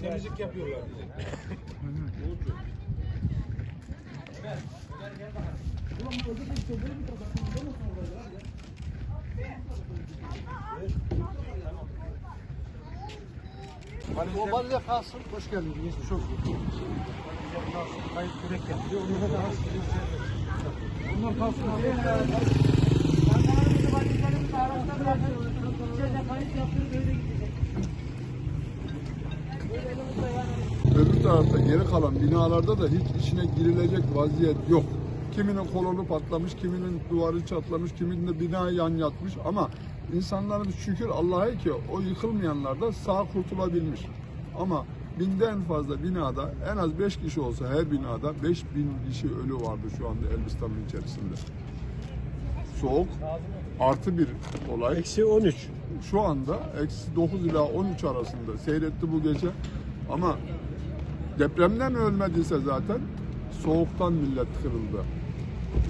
temizlik yapıyorlar bize. O balya kalsın. Hoş geldiniz. Geçmiş iyi. Kayıt kürek. Onlara da az Bunlar kalsın. Geri kalan binalarda da hiç içine girilecek vaziyet yok. Kiminin kolonu patlamış, kiminin duvarı çatlamış, kiminin de bina yan yatmış ama insanlarımız şükür Allah'a ki o yıkılmayanlar da sağ kurtulabilmiş. Ama binden fazla binada en az 5 kişi olsa her binada 5000 kişi ölü vardı şu anda Elbistan'ın içerisinde. Soğuk artı bir olay. Eksi 13. Şu anda eksi 9 ila 13 arasında seyretti bu gece. Ama depremden ölmediyse zaten soğuktan millet kırıldı.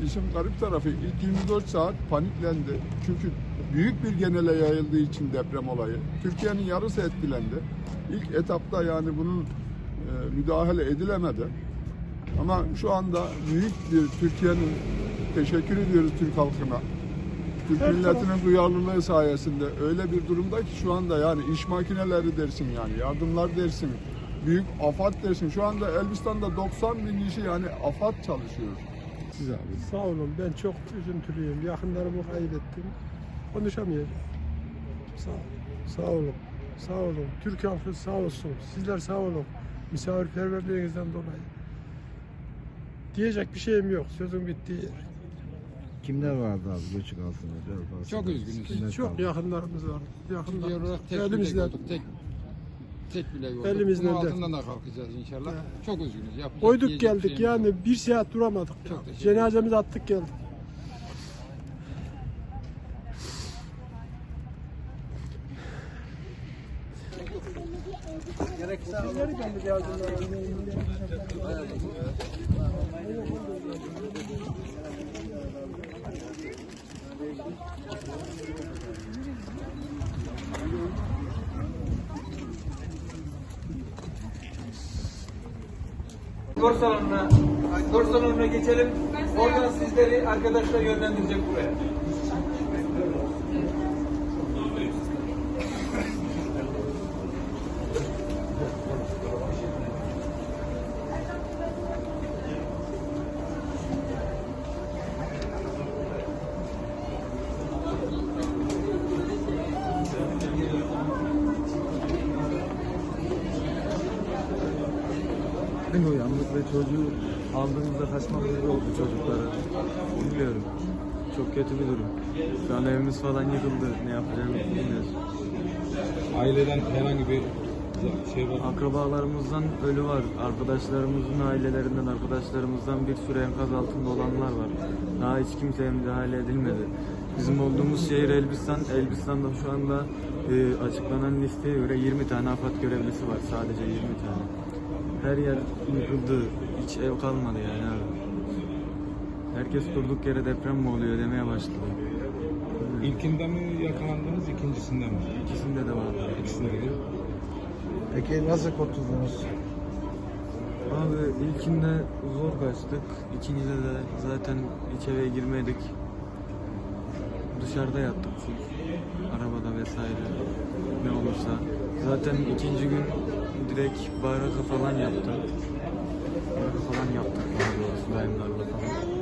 İşin garip tarafı ilk 24 saat paniklendi. Çünkü büyük bir genele yayıldığı için deprem olayı. Türkiye'nin yarısı etkilendi. İlk etapta yani bunun e, müdahale edilemedi. Ama şu anda büyük bir Türkiye'nin teşekkür ediyoruz Türk halkına. Türk milletinin duyarlılığı sayesinde öyle bir durumda ki şu anda yani iş makineleri dersin yani yardımlar dersin. Büyük AFAD dersin. Şu anda Elbistan'da 90 bin kişi yani AFAD çalışıyor. Siz abi. Sağ olun. Ben çok üzüntülüyüm. Yakınlarımı kaybettim. Konuşamayacağım. Sağ, sağ olun. Sağ olun. Türk halkı sağ olsun. Sizler sağ olun. Misafirperverliğinizden dolayı. Diyecek bir şeyim yok. Sözüm bitti. Kimler vardı abi göçük altında? Çok üzgünüz. Çok yakınlarımız var. Yakınlarımız. tek Elimizden. tek bilek olduk. Elimizden Bunun de. altından da kalkacağız inşallah. Çok üzgünüz. Yapacak Koyduk bir geldik şeyimiz yani yok. bir saat duramadık. Çok teşekkür Cenazemizi attık geldik. Spor salonuna, spor salonuna geçelim. Oradan sizleri arkadaşlar yönlendirecek buraya. Dün uyandık ve çocuğu aldığımızda kaçmamız gibi oldu çocuklara. Bilmiyorum. Çok kötü bir durum. Şu an evimiz falan yıkıldı. Ne yapacağımızı bilmiyoruz. Aileden herhangi bir şey var mı? Akrabalarımızdan ölü var. Arkadaşlarımızın ailelerinden, arkadaşlarımızdan bir sürü enkaz altında olanlar var. Daha hiç kimseye müdahale edilmedi. Bizim olduğumuz şehir Elbistan. Elbistan'da şu anda e, açıklanan listeye göre 20 tane AFAD görevlisi var. Sadece 20 tane. Her yer yıkıldı. Hiç ev kalmadı yani abi. Herkes durduk yere deprem mi oluyor demeye başladı. İlkinde mi yakalandınız, ikincisinde mi? İkisinde de vardı. İkisinde de. Peki nasıl kurtuldunuz? Abi ilkinde zor kaçtık. İkincide de zaten hiç eve girmedik. Dışarıda yattık. Arabada vesaire ne olursa. Zaten ikinci gün direkt baraka falan yaptım. Baraka falan yaptık doğrusu dayımlarla falan.